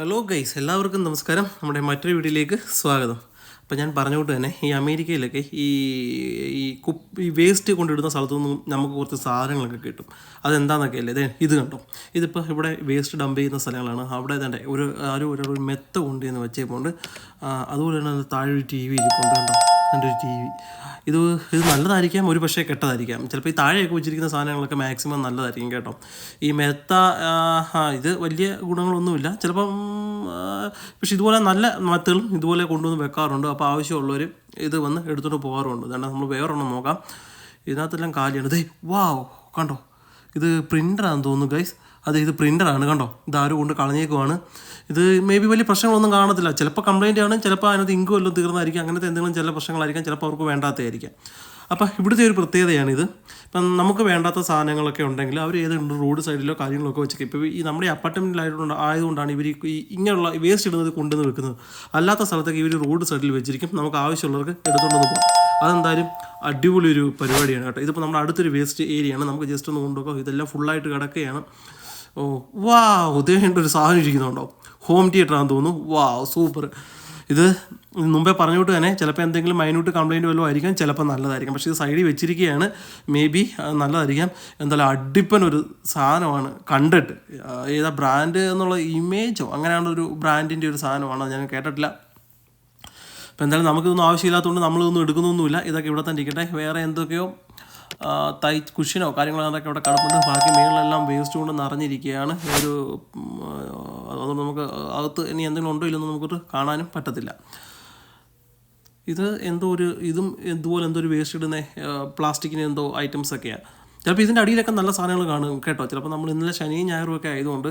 Hello guys എല്ലാവർക്കും നമസ്കാരം. നമ്മുടെ മറ്റൊരു വീഡിയോയിലേക്ക് സ്വാഗതം. അപ്പോൾ ഞാൻ പറഞ്ഞുകൊണ്ട് തന്നെ ഈ അമേരിക്കയിലൊക്കെ ഈ ഈ കുപ്പ് ഈ വേസ്റ്റ് കൊണ്ടിടുന്ന സ്ഥലത്തു നിന്നും നമുക്ക് കുറച്ച് സാധനങ്ങളൊക്കെ കിട്ടും. അതെന്താണെന്നൊക്കെ അല്ലേ? ഇതേ കണ്ടോ? ഇതിപ്പോൾ ഇവിടെ വേസ്റ്റ് ഡംപ് ചെയ്യുന്ന സ്ഥലങ്ങളാണ്. അവിടെ തന്നെ ഒരു ആരും ഒരു ഒരു മെത്ത കൊണ്ടുവന്ന് വെച്ചേപ്പോണ്ട്. അതുപോലെ തന്നെ താഴെ ഒരു ടി വി ഇരിപ്പുണ്ട് കണ്ടോ? എന്റെ ഒരു ടി വി ഇത് ഇത് നല്ലതായിരിക്കാം ഒരു പക്ഷേ കെട്ടതായിരിക്കാം. ചിലപ്പോൾ ഈ താഴെയൊക്കെ വെച്ചിരിക്കുന്ന സാധനങ്ങളൊക്കെ മാക്സിമം നല്ലതായിരിക്കും കേട്ടോ. ഈ മെത്ത ഇത് വലിയ ഗുണങ്ങളൊന്നുമില്ല. ചിലപ്പം പക്ഷെ ഇതുപോലെ നല്ല മത്തുകളും ഇതുപോലെ കൊണ്ടുവന്ന് വെക്കാറുണ്ട്. അപ്പോൾ ആവശ്യമുള്ളവർ ഇത് വന്ന് എടുത്തുകൊണ്ട് പോകാറുണ്ട്. അതുകൊണ്ട് നമ്മൾ വേറൊരെണ്ണം നോക്കാം. ഇതിനകത്തെല്ലാം കാലിയാണ്. ദേ വാവ് കണ്ടോ? ഇത് പ്രിന്ററാണെന്ന് തോന്നുന്നു ഗൈസ് അതെ ഇത് പ്രിന്ററാണ് കണ്ടോ? ഇത് ആരും കൊണ്ട് കളഞ്ഞേക്കുവാണ്. ഇത് മേ ബി വലിയ പ്രശ്നങ്ങളൊന്നും കാണത്തില്ല. ചിലപ്പോൾ കംപ്ലൈന്റ് ആണ് ചിലപ്പോൾ അതിനകത്ത് ഇങ്ക് വല്ലതും തീർന്നായിരിക്കും. അങ്ങനത്തെ എന്തെങ്കിലും ചില പ്രശ്നങ്ങളായിരിക്കാം ചിലപ്പോൾ അവർക്ക് വേണ്ടാത്തതായിരിക്കാം. അപ്പോൾ ഇവിടുത്തെ ഒരു പ്രത്യേകതയാണിത് ഇപ്പം നമുക്ക് വേണ്ടാത്ത സാധനങ്ങളൊക്കെ ഉണ്ടെങ്കിൽ അവർ ഏതുണ്ട് റോഡ് സൈഡിലോ കാര്യങ്ങളൊക്കെ വെച്ചൊക്കെ ഇപ്പോൾ ഈ നമ്മുടെ അപ്പാർട്ട്മെന്റിലായതുകൊണ്ട് ആയതുകൊണ്ടാണ് ഇവർ ഈ ഇങ്ങനെയുള്ള വേസ്റ്റ് ഇടുന്നത് കൊണ്ടുവന്ന് വെക്കുന്നത്. അല്ലാത്ത സ്ഥലത്തൊക്കെ ഇവർ റോഡ് സൈഡിൽ വെച്ചിരിക്കും. നമുക്ക് ആവശ്യമുള്ളവർക്ക് എടുത്തുകൊണ്ട് പോകാം. അതെന്തായാലും അടിപൊളി ഒരു പരിപാടിയാണ് കേട്ടോ. ഇതിപ്പോൾ നമ്മുടെ അടുത്തൊരു വേസ്റ്റ് ഏരിയയാണ് നമുക്ക് ജസ്റ്റ് ഒന്ന് കൊണ്ടുപോകാം. ഇതെല്ലാം ഫുള്ളായിട്ട് കിടക്കുകയാണ്. ഓ വാ ഉദയണ്ട് ഒരു സാധനം ഇരിക്കുന്നുണ്ടോ? ഹോം തിയേറ്റർ ആണെന്ന് തോന്നുന്നു. വാ സൂപ്പർ ഇത് മുമ്പേ പറഞ്ഞുകൊണ്ട് തന്നെ ചിലപ്പോൾ എന്തെങ്കിലും മൈന്യൂട്ട് കംപ്ലയിന്റ് വല്ലതും ആയിരിക്കാം ചിലപ്പോൾ നല്ലതായിരിക്കും. പക്ഷേ ഇത് സൈഡിൽ വെച്ചിരിക്കുകയാണ്. മേ ബി നല്ലതായിരിക്കാം. എന്തായാലും അടിപ്പൻ ഒരു സാധനമാണ് കണ്ടിട്ട്. ഏതാ ബ്രാൻഡ് എന്നുള്ള ഇമേജോ അങ്ങനെയാണ് ഒരു ബ്രാൻഡിന്റെ ഒരു സാധനമാണ്? ഞാൻ കേട്ടിട്ടില്ല. അപ്പോൾ എന്തായാലും നമുക്കിതൊന്നും ആവശ്യമില്ലാത്തതുകൊണ്ട് നമ്മളിതൊന്നും എടുക്കുന്നൊന്നുമില്ല. ഇതൊക്കെ ഇവിടെ തന്നെ ഇരിക്കട്ടെ. വേറെ എന്തൊക്കെയോ തൈ കുഷിനോ കാര്യങ്ങളോ അതൊക്കെ ഇവിടെ കിടപ്പുണ്ട്. ബാക്കി മേളിലെല്ലാം വേസ്റ്റ് കൊണ്ട് നിറഞ്ഞിരിക്കുകയാണ് ഒരു അതുകൊണ്ട് നമുക്ക് അകത്ത് ഇനി എന്തെങ്കിലും ഉണ്ടോ ഇല്ലെന്ന് നമുക്കൊരു കാണാനും പറ്റത്തില്ല. ഇത് എന്തോ ഒരു ഇതും ഇതുപോലെ എന്തോ ഒരു വേസ്റ്റ് ഇടുന്ന പ്ലാസ്റ്റിക്കിന് എന്തോ ഐറ്റംസ് ഒക്കെയാണ് ചിലപ്പോൾ ഇതിന്റെ അടിയിലൊക്കെ നല്ല സാധനങ്ങൾ കാണും കേട്ടോ. ചിലപ്പോൾ നമ്മൾ ഇന്നലെ ശനിയും ഞായറും ഒക്കെ ആയതുകൊണ്ട്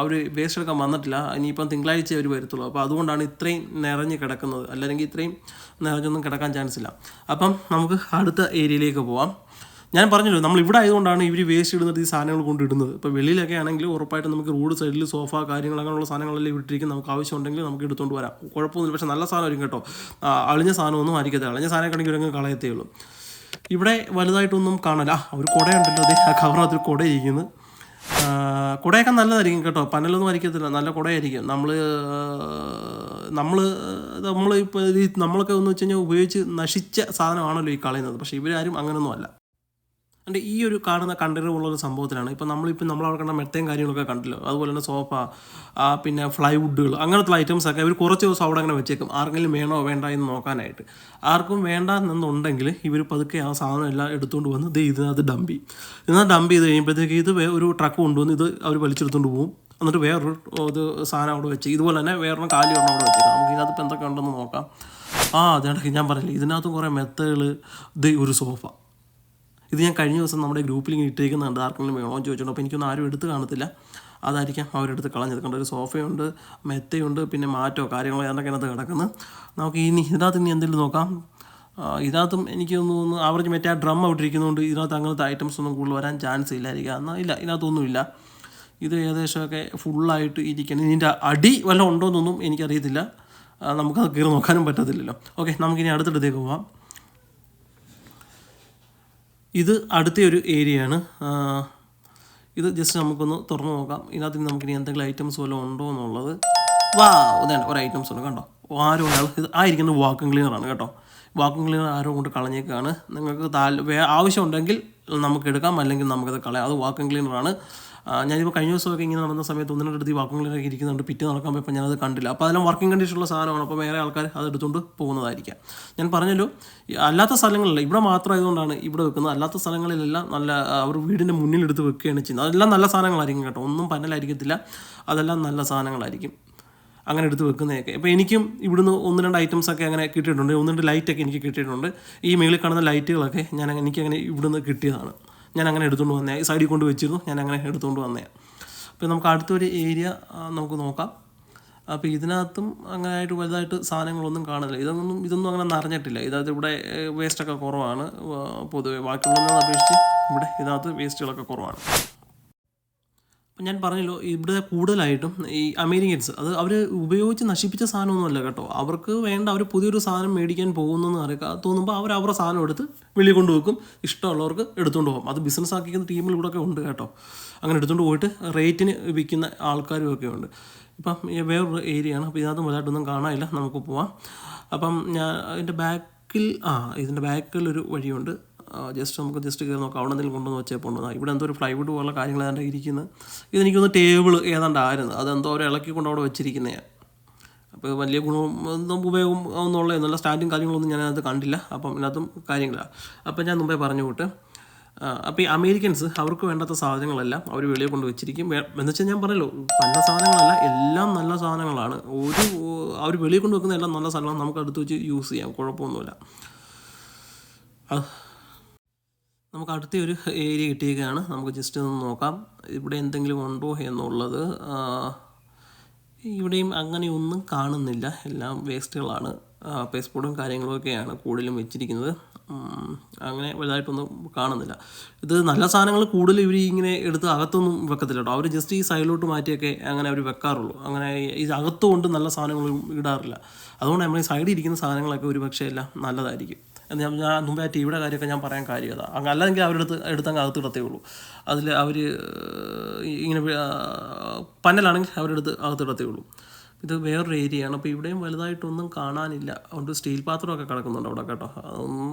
അവർ വേസ്റ്റ് എടുക്കാൻ വന്നിട്ടില്ല. ഇനിയിപ്പം തിങ്കളാഴ്ച അവർ വരത്തുള്ളൂ. അപ്പോൾ അതുകൊണ്ടാണ് ഇത്രയും നിറഞ്ഞ് കിടക്കുന്നത്. അല്ലെങ്കിൽ ഇത്രയും നിറഞ്ഞൊന്നും കിടക്കാൻ ചാൻസ് ഇല്ല. അപ്പം നമുക്ക് അടുത്ത ഏരിയയിലേക്ക് പോവാം. ഞാൻ പറഞ്ഞല്ലോ നമ്മൾ ഇവിടെ ആയതുകൊണ്ടാണ് ഇവർ വേസ്റ്റ് ഇടുന്നത് ഈ സാധനങ്ങൾ കൊണ്ടിടുന്നത് ഇപ്പോൾ വെളിയിലൊക്കെ ആണെങ്കിൽ ഉറപ്പായിട്ടും നമുക്ക് റോഡ് സൈഡിൽ സോഫ കാര്യങ്ങൾ അങ്ങനെയുള്ള സാധനങ്ങളെല്ലാം ഇട്ടിരിക്കും. നമുക്ക് ആവശ്യമുണ്ടെങ്കിൽ നമുക്ക് എടുത്തുകൊണ്ട് വരാം. കുഴപ്പമൊന്നുമില്ല. പക്ഷേ നല്ല സാധനം വരും കേട്ടോ. അളിഞ്ഞ സാധനമൊന്നും ആയിരിക്കത്തില്ല. അളിഞ്ഞ സാധനം ആണെങ്കിൽ ഇവരങ്ങ് കളയത്തേ ഉള്ളൂ. ഇവിടെ വലുതായിട്ടൊന്നും കാണില്ല ആ ഒരു കുടയുണ്ടല്ലോ അതെ ആ കവറിനകത്തൊരു കുട ഇരിക്കുന്നു ആ, കുടയൊക്കെ നല്ലതായിരിക്കും കേട്ടോ. പനലൊന്നും വരയ്ക്കത്തില്ല നല്ല കുടയായിരിക്കും. നമ്മൾ നമ്മൾ നമ്മൾ ഇപ്പോൾ നമ്മളൊക്കെ എന്ന് വെച്ച് കഴിഞ്ഞാൽ ഉപയോഗിച്ച് നശിച്ച സാധനമാണല്ലോ ഈ കളയുന്നത്. പക്ഷേ ഇവരാരും അങ്ങനെയൊന്നും അല്ല. എന്റെ ഈ ഒരു കാണുന്ന കണ്ടറിവുള്ള ഒരു സംഭവത്തിലാണ്. ഇപ്പോൾ നമ്മളിപ്പോൾ നമ്മളവിടെ കണ്ട മെത്തയും കാര്യങ്ങളൊക്കെ കണ്ടല്ലോ? അതുപോലെ തന്നെ സോഫ പിന്നെ ഫ്ലൈവുഡുകൾ അങ്ങനത്തെ ഐറ്റംസ് ഒക്കെ ഇവർ കുറച്ച് ദിവസം അവിടെ അങ്ങനെ വെച്ചേക്കും. ആർക്കെങ്കിലും വേണോ വേണ്ട എന്ന് നോക്കാനായിട്ട്. ആർക്കും വേണ്ട എന്നുണ്ടെങ്കിൽ ഇവർ പതുക്കെ ആ സാധനം എല്ലാം എടുത്തുകൊണ്ട് വന്ന് ഇത് ഇതിനകത്ത് ഡംപ് ചെയ്യും. ഇതിനകത്ത് ഡംപ് ചെയ്ത് കഴിയുമ്പോഴത്തേക്ക് ഇത് ഒരു ട്രക്ക് കൊണ്ടുവന്ന് ഇത് അവർ വലിച്ചെടുത്തുകൊണ്ട് പോകും എന്നിട്ട് വേറൊരു ഇത് സാധനം അവിടെ വെച്ച് ഇതുപോലെ തന്നെ വേറൊരു കാലി ഒന്നും അവിടെ വെച്ചേക്കാം. നമുക്ക് ഇതിനകത്ത് ഇപ്പോൾ എന്തൊക്കെ ഉണ്ടെന്ന് നോക്കാം. ആ അതേണ്ടക്ക് ഞാൻ പറഞ്ഞില്ലേ ഇതിനകത്തും കുറേ മെത്തകൾ ഇത് ഒരു സോഫ. ഇത് ഞാൻ കഴിഞ്ഞ ദിവസം നമ്മുടെ ഗ്രൂപ്പിൽ ഇങ്ങനെ ഇട്ടേക്കുന്നുണ്ട് ആർക്കെങ്കിലും വേണോ ചോദിച്ചോണ്ട് അപ്പോൾ എനിക്കൊന്നും ആരും എടുത്ത് കാണത്തില്ല. അതായിരിക്കാം അവരെടുത്ത് കളഞ്ഞത്. കണ്ട ഒരു സോഫയുണ്ട് മെത്തയുണ്ട് പിന്നെ മാറ്റോ കാര്യങ്ങളോ അതൊക്കെ അതിനകത്ത് കിടക്കുന്നത്. നമുക്ക് ഇനി ഇതിനകത്ത് ഇനി എന്തെങ്കിലും നോക്കാം. ഇതിനകത്തും എനിക്ക് തോന്നുന്നു ആവറേജ് മറ്റേ ആ ഡ്രം ഔട്ടിരിക്കുന്നതുകൊണ്ട് ഇതിനകത്ത് അങ്ങനത്തെ ഐറ്റംസ് ഒന്നും കൂടുതൽ വരാൻ ചാൻസ് ഇല്ലായിരിക്കാം. എന്നാൽ ഇല്ല ഇതിനകത്തൊന്നുമില്ല ഇത് ഏകദേശമൊക്കെ ഫുള്ളായിട്ട് ഇരിക്കണം. ഇതിന്റെ അടി വല്ലതും ഉണ്ടോ എന്നൊന്നും എനിക്കറിയത്തില്ല നമുക്കത് കയറി നോക്കാനും പറ്റത്തില്ലല്ലോ. ഓക്കെ നമുക്കിനി അടുത്തടുത്തേക്ക് പോവാം. ഇത് അടുത്ത ഒരു ഏരിയയാണ് ഇത് ജസ്റ്റ് നമുക്കൊന്ന് തുറന്നു നോക്കാം. ഇതിനകത്ത് നമുക്കിനി എന്തെങ്കിലും ഐറ്റംസ് വല്ലതും ഉണ്ടോ എന്നുള്ളത്. വാ ഇതാണ് ഒരു ഐറ്റംസ് ഉണ്ട് കണ്ടോ? ആരോ ഒരാൾ ഇത് ആയിരിക്കുന്നത് വാക്കും ക്ലീനറാണ് കേട്ടോ. വാക്കും ക്ലീനർ ആരോ കൊണ്ട് കളഞ്ഞേക്കാണ്. നിങ്ങൾക്ക് താൽ ആവശ്യമുണ്ടെങ്കിൽ നമുക്ക് എടുക്കാം അല്ലെങ്കിൽ നമുക്കത് കളയാം. അത് വാക്കും ക്ലീനറാണ് ഞാനിപ്പോൾ കഴിഞ്ഞ ദിവസമൊക്കെ ഇങ്ങനെ നടന്ന സമയത്ത് ഒന്നിനും എടുത്ത് ഈ വാക്കുകളിലൊക്കെ ഇരിക്കുന്നുണ്ട്. പിറ്റേ നടക്കാൻ പോയപ്പോൾ ഞാനത് കണ്ടില്ല. അപ്പോൾ അതെല്ലാം വർക്കിംഗ് കണ്ടീഷനുള്ള സാധനമാണ്. അപ്പോൾ വേറെ ആൾക്കാർ അത് എടുത്തുകൊണ്ട് പോകുന്നതായിരിക്കാം. ഞാൻ പറഞ്ഞല്ലോ അല്ലാത്ത സ്ഥലങ്ങളിൽ ഇവിടെ മാത്രമായതുകൊണ്ടാണ് ഇവിടെ വെക്കുന്നത്. അല്ലാത്ത സ്ഥലങ്ങളിലെല്ലാം നല്ല അവർ വീടിന്റെ മുന്നിൽ എടുത്ത് വെക്കുകയാണ് ചെയ്യുന്നത്. അതെല്ലാം നല്ല സാധനങ്ങളായിരിക്കും കേട്ടോ. ഒന്നും പന്നലായിരിക്കത്തില്ല. അതെല്ലാം നല്ല സാധനങ്ങളായിരിക്കും. അങ്ങനെ എടുത്ത് വെക്കുന്നതൊക്കെ. അപ്പോൾ എനിക്കും ഇവിടുന്ന് ഒന്ന് രണ്ട് ഐറ്റംസ് ഒക്കെ അങ്ങനെ കിട്ടിയിട്ടുണ്ട്. ഒന്ന് രണ്ട് ലൈറ്റൊക്കെ എനിക്ക് കിട്ടിയിട്ടുണ്ട്. ഈ മേളിൽ കാണുന്ന ലൈറ്റുകളൊക്കെ ഞാൻ അങ്ങനെ- എനിക്കങ്ങനെ ഇവിടുന്ന് കിട്ടിയതാണ്. ഞാൻ അങ്ങനെ എടുത്തുകൊണ്ട് വന്നേ സൈഡിൽ കൊണ്ട് വെച്ചിരുന്നു ഞാൻ അങ്ങനെ എടുത്തുകൊണ്ട് വന്നേ. അപ്പോൾ നമുക്ക് അടുത്തൊരു ഏരിയ നമുക്ക് നോക്കാം. അപ്പോൾ ഇതിനകത്തും അങ്ങനെ ആയിട്ട് വലുതായിട്ട് സാധനങ്ങളൊന്നും കാണുന്നില്ല. ഇതൊന്നും ഇതൊന്നും അങ്ങനെ നിറഞ്ഞിട്ടില്ല. ഇതായത് ഇവിടെ വേസ്റ്റൊക്കെ കുറവാണ്. പൊതുവേ പൊതുവെ ബാക്കിയുള്ളതിനെ അപേക്ഷിച്ച് ഇവിടെ ഇതിനകത്ത് വേസ്റ്റുകളൊക്കെ കുറവാണ്. ഞാൻ പറഞ്ഞല്ലോ ഇവിടെ കൂടുതലായിട്ടും ഈ അമേരിക്കൻസ് അത് അവർ ഉപയോഗിച്ച് നശിപ്പിച്ച സാധനമൊന്നുമല്ല കേട്ടോ. അവർക്ക് വേണ്ട അവർ പുതിയൊരു സാധനം മേടിക്കാൻ പോകുന്നു എന്ന് അറിയാം തോന്നുമ്പോൾ അവർ അവരുടെ സാധനം എടുത്ത് വെളിയിൽ കൊണ്ട് വെക്കും ഇഷ്ടമുള്ളവർക്ക് എടുത്തുകൊണ്ട് പോകും. അത് ബിസിനസ് ആക്കിക്കുന്ന ടീമിൽ ഇവിടെ ഒക്കെ ഉണ്ട് കേട്ടോ. അങ്ങനെ എടുത്തുകൊണ്ട് പോയിട്ട് റേറ്റിന് വിൽക്കുന്ന ആൾക്കാരും ഒക്കെ ഉണ്ട്. ഇപ്പം വേറൊരു ഏരിയ ആണ്. അപ്പോൾ ഇതിനകത്ത് വലുതായിട്ടൊന്നും കാണാനില്ല. നമുക്ക് പോവാം. അപ്പം ഞാൻ അതിന്റെ ബാക്കിൽ ആ ഇതിന്റെ ബാക്കിൽ ഒരു വഴിയുണ്ട്. ജസ്റ്റ് നമുക്ക് ജസ്റ്റ് കയറി നോക്കാം. അവിടെ എന്തെങ്കിലും കൊണ്ടുവന്ന് വെച്ചേ പോകണം ഇവിടെ എന്തോ ഒരു ഫ്ലൈവുഡ് പോലുള്ള കാര്യങ്ങൾ തന്നെ ഇരിക്കുന്നത് ഇതെനിക്കൊന്ന് ടേബിൾ ഏതാണ്ടായിരുന്നു? അതെന്തോ ഒരു ഇളക്കി കൊണ്ട് അവിടെ വെച്ചിരിക്കുന്നതാണ് അപ്പോൾ വലിയ ഗുണവും നമുക്ക് ഉപയോഗം ഒന്നുള്ള നല്ല സ്റ്റാൻഡും കാര്യങ്ങളൊന്നും അതിനകത്ത് കണ്ടില്ല. അപ്പം ഇതിനകത്തും കാര്യങ്ങളാണ് അപ്പം ഞാൻ മുമ്പേ പറഞ്ഞു വിട്ട് അപ്പോൾ ഈ അമേരിക്കൻസ് അവർക്ക് വേണ്ടാത്ത സാധനങ്ങളെല്ലാം അവർ വെളിയിൽ കൊണ്ട് വെച്ചിരിക്കും. എന്ന് വെച്ചാൽ ഞാൻ പറഞ്ഞല്ലോ നല്ല സാധനങ്ങളല്ല എല്ലാം നല്ല സാധനങ്ങളാണ്. ഒരു അവർ വെളിയിൽ കൊണ്ട് വെക്കുന്ന എല്ലാം നല്ല സാധനങ്ങളാണ്. നമുക്ക് അടുത്ത് വെച്ച് യൂസ് ചെയ്യാം. കുഴപ്പമൊന്നുമില്ല. നമുക്ക് അടുത്ത ഒരു ഏരിയ കിട്ടിയേക്കാണ് നമുക്ക് ജസ്റ്റ് ഒന്ന് നോക്കാം. ഇവിടെ എന്തെങ്കിലും ഉണ്ടോ എന്നുള്ളത് ഇവിടെയും അങ്ങനെയൊന്നും കാണുന്നില്ല. എല്ലാം വേസ്റ്റുകളാണ്. പേസ്പോർട്ടും കാര്യങ്ങളൊക്കെയാണ് കൂടുതലും വെച്ചിരിക്കുന്നത്. അങ്ങനെ വലുതായിട്ടൊന്നും കാണുന്നില്ല. ഇത് നല്ല സാധനങ്ങൾ കൂടുതൽ ഇവർ ഇങ്ങനെ എടുത്ത് അകത്തൊന്നും വെക്കത്തില്ല കേട്ടോ. അവർ ജസ്റ്റ് ഈ സൈഡിലോട്ട് മാറ്റിയൊക്കെ അങ്ങനെ അവർ വെക്കാറുള്ളൂ. അങ്ങനെ ഇത് അകത്തുകൊണ്ട് നല്ല സാധനങ്ങളും ഇടാറില്ല. അതുകൊണ്ട് നമ്മൾ ഈ സൈഡിൽ ഇരിക്കുന്ന സാധനങ്ങളൊക്കെ ഒരു പക്ഷേ എല്ലാം നല്ലതായിരിക്കും. എന്ന് ഞാൻ ഞാൻ മുമ്പേ ആ ടിവിയുടെ കാര്യമൊക്കെ ഞാൻ പറയാൻ കാര്യം അതാ അങ്ങ് അല്ലെങ്കിൽ അവരെടുത്ത് എടുത്ത് എടുത്തങ്ങ് അകത്ത് ഇടത്തേ ഉള്ളൂ അതിൽ അവർ ഇങ്ങനെ പന്നലാണെങ്കിൽ അവരെടുത്ത് അകത്ത് ഇടത്തേ ഉള്ളൂ ഇത് വേറൊരു ഏരിയയാണ്. അപ്പോൾ ഇവിടെയും വലുതായിട്ടൊന്നും കാണാനില്ല. അതുകൊണ്ട് സ്റ്റീൽ പാത്രമൊക്കെ കിടക്കുന്നുണ്ട് അവിടെ കേട്ടോ. അതൊന്നും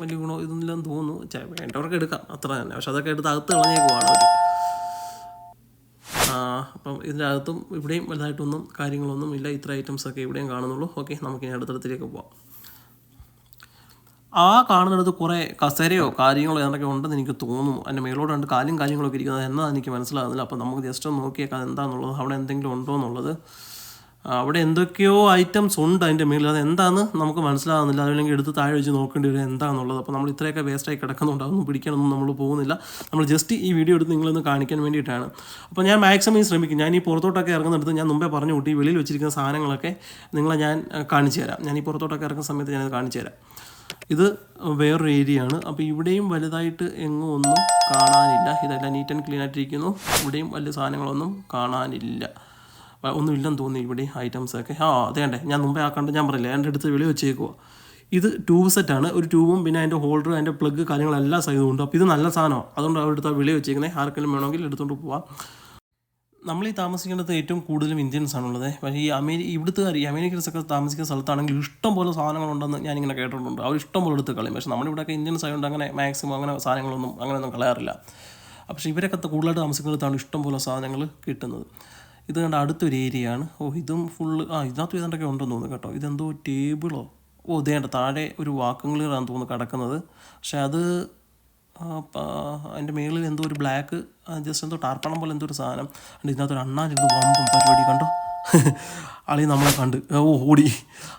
വലിയ ഗുണം ഇതൊന്നില്ലെന്ന് തോന്നുന്നു. വേണ്ടവർക്ക് എടുക്കാം. അത്ര തന്നെ. പക്ഷെ അതൊക്കെ എടുത്ത് അകത്ത് കളഞ്ഞേക്കുവാണ് അവർ അപ്പം ഇതിന്റെ അകത്തും ഇവിടെയും വലുതായിട്ടൊന്നും കാര്യങ്ങളൊന്നും ഇല്ല. ഇത്ര ഐറ്റംസൊക്കെ ഇവിടെയും കാണുന്നുള്ളൂ. ഓക്കെ നമുക്കിനി അടുത്തടുത്തിലേക്ക് പോവാം. ആ കാണുന്നിടത്ത് കുറേ കസരയോ കാര്യങ്ങളോ എന്തൊക്കെ ഉണ്ടെന്ന് എനിക്ക് തോന്നുന്നു. അതിന്റെ മേലോട്ട് രണ്ട് കാലും കാര്യങ്ങളൊക്കെ ഇരിക്കുന്നത് എന്നാന്ന് എനിക്ക് മനസ്സിലാകുന്നില്ല. അപ്പോൾ നമുക്ക് ജസ്റ്റ് ഒന്ന് നോക്കിയേക്കാം അതെന്താണെന്നുള്ളത് അവിടെ എന്തെങ്കിലും ഉണ്ടോ എന്നുള്ളത്. അവിടെ എന്തൊക്കെയോ ഐറ്റംസ് ഉണ്ട് അതിന്റെ മേളിൽ. അത് എന്താണെന്ന് നമുക്ക് മനസ്സിലാകുന്നില്ല. അതല്ലെങ്കിൽ എടുത്ത് താഴെ വെച്ച് നോക്കേണ്ടി വരും എന്താണെന്നുള്ളത് അപ്പോൾ നമ്മൾ ഇത്രയൊക്കെ വേസ്റ്റായി കിടക്കുന്നുണ്ട്. അതൊന്നും പിടിക്കാനൊന്നും നമ്മൾ പോകുന്നില്ല. നമ്മൾ ജസ്റ്റ് ഈ വീഡിയോ എടുത്ത് നിങ്ങളൊന്ന് കാണിക്കാൻ വേണ്ടിയിട്ടാണ്. അപ്പോൾ ഞാൻ മാക്സിമം ശ്രമിക്കും. ഞാൻ ഈ പുറത്തോട്ടൊക്കെ ഇറങ്ങുന്നിടത്ത് ഞാൻ മുമ്പേ പറഞ്ഞു കൂട്ടി വെളിയിൽ വെച്ചിരിക്കുന്ന സാധനങ്ങളൊക്കെ നിങ്ങളെ ഞാൻ കാണിച്ചു തരാം. ഞാൻ ഈ പുറത്തോട്ടൊക്കെ ഇറങ്ങുന്ന സമയത്ത് ഞാനത് കാണിച്ചു തരാം. ഇത് വേറൊരു ഏരിയ ആണ്. അപ്പോൾ ഇവിടെയും വലുതായിട്ട് എങ്ങും ഒന്നും കാണാനില്ല. ഇതെല്ലാം നീറ്റ് ആൻഡ് ക്ലീൻ ആയിട്ടിരിക്കുന്നു. ഇവിടെയും വലിയ സാധനങ്ങളൊന്നും കാണാനില്ല. ഒന്നും ഇല്ലെന്ന് തോന്നി ഇവിടെ ഐറ്റംസ് ഒക്കെ. ആ അതേണ്ടേ ഞാൻ മുമ്പേ ആക്കാണ്ട് ഞാൻ പറയില്ല എന്റെ അടുത്ത് വെളി വെച്ചേക്കുക ഇത് ട്യൂബ് സെറ്റാണ് ഒരു ട്യൂബും പിന്നെ അതിന്റെ ഹോൾഡർ അതിന്റെ പ്ലഗ് കാര്യങ്ങളെല്ലാം സൈസും ഉണ്ട് അപ്പോൾ ഇത് നല്ല സാധനമാണ് അതുകൊണ്ട് അവരുടെ അടുത്ത് വെളി വെച്ചേക്കുന്നത് ആർക്കെങ്കിലും വേണമെങ്കിൽ എടുത്തുകൊണ്ട് പോവാം. നമ്മൾ ഈ താമസിക്കേണ്ടത് ഏറ്റവും കൂടുതലും ഇന്ത്യൻസ് ആണുള്ളത് പക്ഷേ ഈ അമേരി ഇവിടുത്തെ ഈ അമേരിക്കൻസൊക്കെ താമസിക്കുന്ന സ്ഥലത്താണെങ്കിൽ ഇഷ്ടം പോലെ സാധനങ്ങളുണ്ടെന്ന് ഞാനിങ്ങനെ കേട്ടിട്ടുണ്ട്. അവർ ഇഷ്ടം പോലെ എടുത്ത് കളയും. പക്ഷേ നമ്മുടെ ഇവിടെയൊക്കെ ഇന്ത്യൻസ് ആയതുകൊണ്ട് അങ്ങനെ മാക്സിമം അങ്ങനെ സാധനങ്ങളൊന്നും അങ്ങനെയൊന്നും കളയാറില്ല. പക്ഷേ ഇവരൊക്കെ കൂടുതലായിട്ട് താമസിക്കുന്നിടത്താണ് ഇഷ്ടം പോലെ സാധനങ്ങൾ കിട്ടുന്നത്. ഇത് കണ്ട അടുത്തൊരു ഏരിയ ആണ് ഓ ഇതും ഫുള്ള് ആ ഇതിനകത്ത് ഏതാണ്ടൊക്കെ ഉണ്ടെന്ന് തോന്നുന്നു കേട്ടോ. ഇതെന്തോ ടേബിളോ ഓ? ഇതേണ്ട താഴെ ഒരു വാക്കങ്ങളിലാണെന്ന് തോന്നുന്നു കിടക്കുന്നത്. പക്ഷേ അത് അതിന്റെ മേളിൽ എന്തോ ഒരു ബ്ലാക്ക് ജസ്റ്റ് എന്തോ ടാർപ്പണം പോലെ എന്തോ ഒരു സാധനം. ഉണ്ട് ഇതിനകത്തൊരു അണ്ണാനിരുന്ന് വമ്പം പരിപാടി കണ്ടോ? അളി നമ്മളെ കണ്ട് ഓ ഓടി.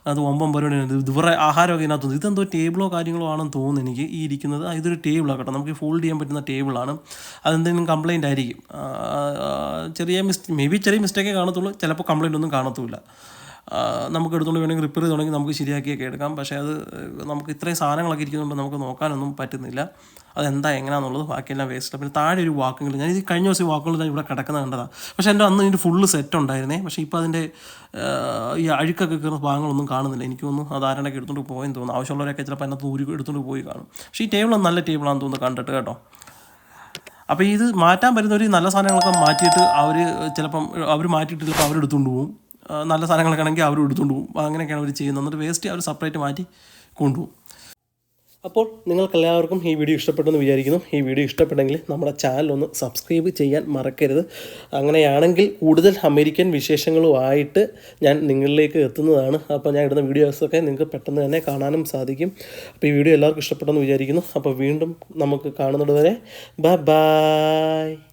അത് വമ്പം പരിപാടിയാണ് ഇവരുടെ ആഹാരമൊക്കെ ഇതിനകത്ത് ഇതെന്തോ ടേബിളോ കാര്യങ്ങളോ ആണെന്ന് തോന്നുന്നു എനിക്ക് ഈ ഇരിക്കുന്നത്. ഇതൊരു ടേബിളാണ് കേട്ടോ. നമുക്ക് ഫോൾഡ് ചെയ്യാൻ പറ്റുന്ന ടേബിളാണ് അതെന്തെങ്കിലും കംപ്ലയിന്റ് ആയിരിക്കും. ചെറിയ മിസ് മേ ബി ചെറിയ മിസ്റ്റേക്കേ കാണത്തുള്ളൂ. ചിലപ്പോൾ കംപ്ലയിന്റ് ഒന്നും കാണത്തുമില്ല നമുക്ക് എടുത്തുകൊണ്ട് വേണമെങ്കിൽ റിപ്പയർ ചെയ്തുണ്ടെങ്കിൽ നമുക്ക് ശരിയാക്കിയൊക്കെ എടുക്കാം. പക്ഷേ അത് നമുക്ക് ഇത്രയും സാധനങ്ങളൊക്കെ ഇരിക്കുന്നതുകൊണ്ട് നമുക്ക് നോക്കാനൊന്നും പറ്റുന്നില്ല. അതെന്താ എങ്ങനെയാണെന്നുള്ളത് ബാക്കിയെല്ലാം വേസ്റ്റ് പിന്നെ താഴെ ഒരു വാക്കുകൾ. ഞാൻ ഇത് കഴിഞ്ഞ ദിവസം വാക്കുകൾ ഞാൻ ഇവിടെ കിടക്കുന്നത് കണ്ടതാണ് പക്ഷേ എന്റെ അന്ന് ഇതിന്റെ ഫുള്ള് സെറ്റ് ഉണ്ടായിരുന്നേ. പക്ഷേ ഇപ്പോൾ അതിന്റെ ഈ അഴുക്കൊക്കെ കയറുന്ന ഭാഗങ്ങളൊന്നും കാണുന്നില്ല. എനിക്ക് തോന്നുന്നു അത് ആരുടെ എടുത്തുകൊണ്ട് പോയെന്ന് തോന്നുന്നു. ആവശ്യമുള്ളവരൊക്കെ ചിലപ്പോൾ അതിനകത്ത് ഊരി എടുത്തുകൊണ്ട് പോയി കാണും. പക്ഷേ ഈ ടേബിൾ നല്ല ടേബിളാണെന്ന് തോന്നുന്നു കണ്ടിട്ട് കേട്ടോ. അപ്പോൾ ഇത് മാറ്റാൻ പറ്റുന്നവർ നല്ല സാധനങ്ങളൊക്കെ മാറ്റിയിട്ട് അവർ ചിലപ്പം അവർ മാറ്റിയിട്ട് ചിലപ്പോൾ അവരെടുത്തുകൊണ്ട് പോകും നല്ല സാധനങ്ങളൊക്കെ ആണെങ്കിൽ അവർ എടുത്തുകൊണ്ട് പോകും. അങ്ങനെയൊക്കെയാണ് അവർ ചെയ്യുന്നത്. എന്നിട്ട് വേസ്റ്റ് അവർ സെപ്പറേറ്റ് മാറ്റി കൊണ്ടുപോകും. അപ്പോൾ നിങ്ങൾക്ക് എല്ലാവർക്കും ഈ വീഡിയോ ഇഷ്ടപ്പെട്ടെന്ന് വിചാരിക്കുന്നു. ഈ വീഡിയോ ഇഷ്ടപ്പെട്ടെങ്കിൽ നമ്മുടെ ചാനൽ ഒന്ന് സബ്സ്ക്രൈബ് ചെയ്യാൻ മറക്കരുത്. അങ്ങനെയാണെങ്കിൽ കൂടുതൽ അമേരിക്കൻ വിശേഷങ്ങളുമായിട്ട് ഞാൻ നിങ്ങളിലേക്ക് എത്തുന്നതാണ്. അപ്പോൾ ഞാൻ ഇടുന്ന വീഡിയോസൊക്കെ നിങ്ങൾക്ക് പെട്ടെന്ന് തന്നെ കാണാനും സാധിക്കും. അപ്പോൾ ഈ വീഡിയോ എല്ലാവർക്കും ഇഷ്ടപ്പെട്ടെന്ന് വിചാരിക്കുന്നു. അപ്പോൾ വീണ്ടും നമുക്ക് കാണുന്നത് വരെ ബൈ